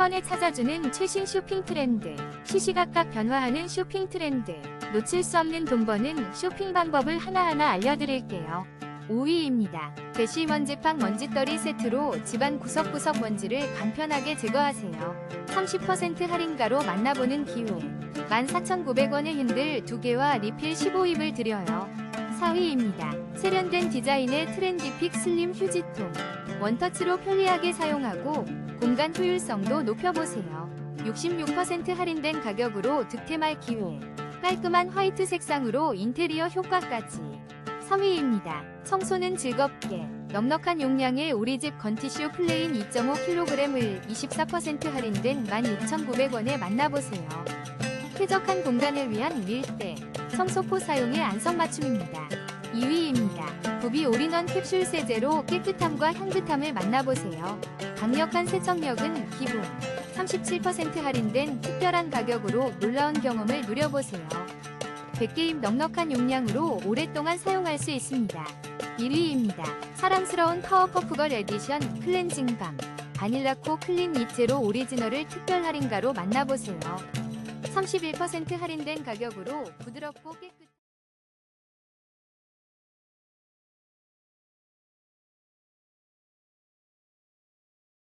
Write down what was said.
번에 찾아주는 최신 쇼핑 트렌드. 시시각각 변화하는 쇼핑 트렌드. 놓칠 수 없는 돈 버는 쇼핑 방법을 하나하나 알려드릴게요. 5위입니다. 대시먼지팡 먼지떨이 세트로 집안 구석구석 먼지를 간편하게 제거하세요. 30% 할인가로 만나보는 기회. 14,900원의 핸들 2개와 리필 15입을 드려요. 4위입니다. 세련된 디자인의 트렌디픽 슬림 휴지통. 원터치로 편리하게 사용하고 공간 효율성도 높여보세요. 66% 할인된 가격으로 득템할 기회. 깔끔한 화이트 색상으로 인테리어 효과까지. 3위입니다. 청소는 즐겁게. 넉넉한 용량의 우리집 건티슈 플레인 2.5kg을 24% 할인된 12,900원에 만나보세요. 쾌적한 공간을 위한 밀대. 청소포 사용의 안성맞춤입니다. 2위입니다. 부비 올인원 캡슐 세제로 깨끗함과 향긋함을 만나보세요. 강력한 세척력은 기본. 37% 할인된 특별한 가격으로 놀라운 경험을 누려보세요. 100개입 넉넉한 용량으로 오랫동안 사용할 수 있습니다. 1위입니다. 사랑스러운 파워퍼프걸 에디션 클렌징 밤. 바닐라코 클린 이체로 오리지널을 특별 할인가로 만나보세요. 31% 할인된 가격으로 부드럽고 깨끗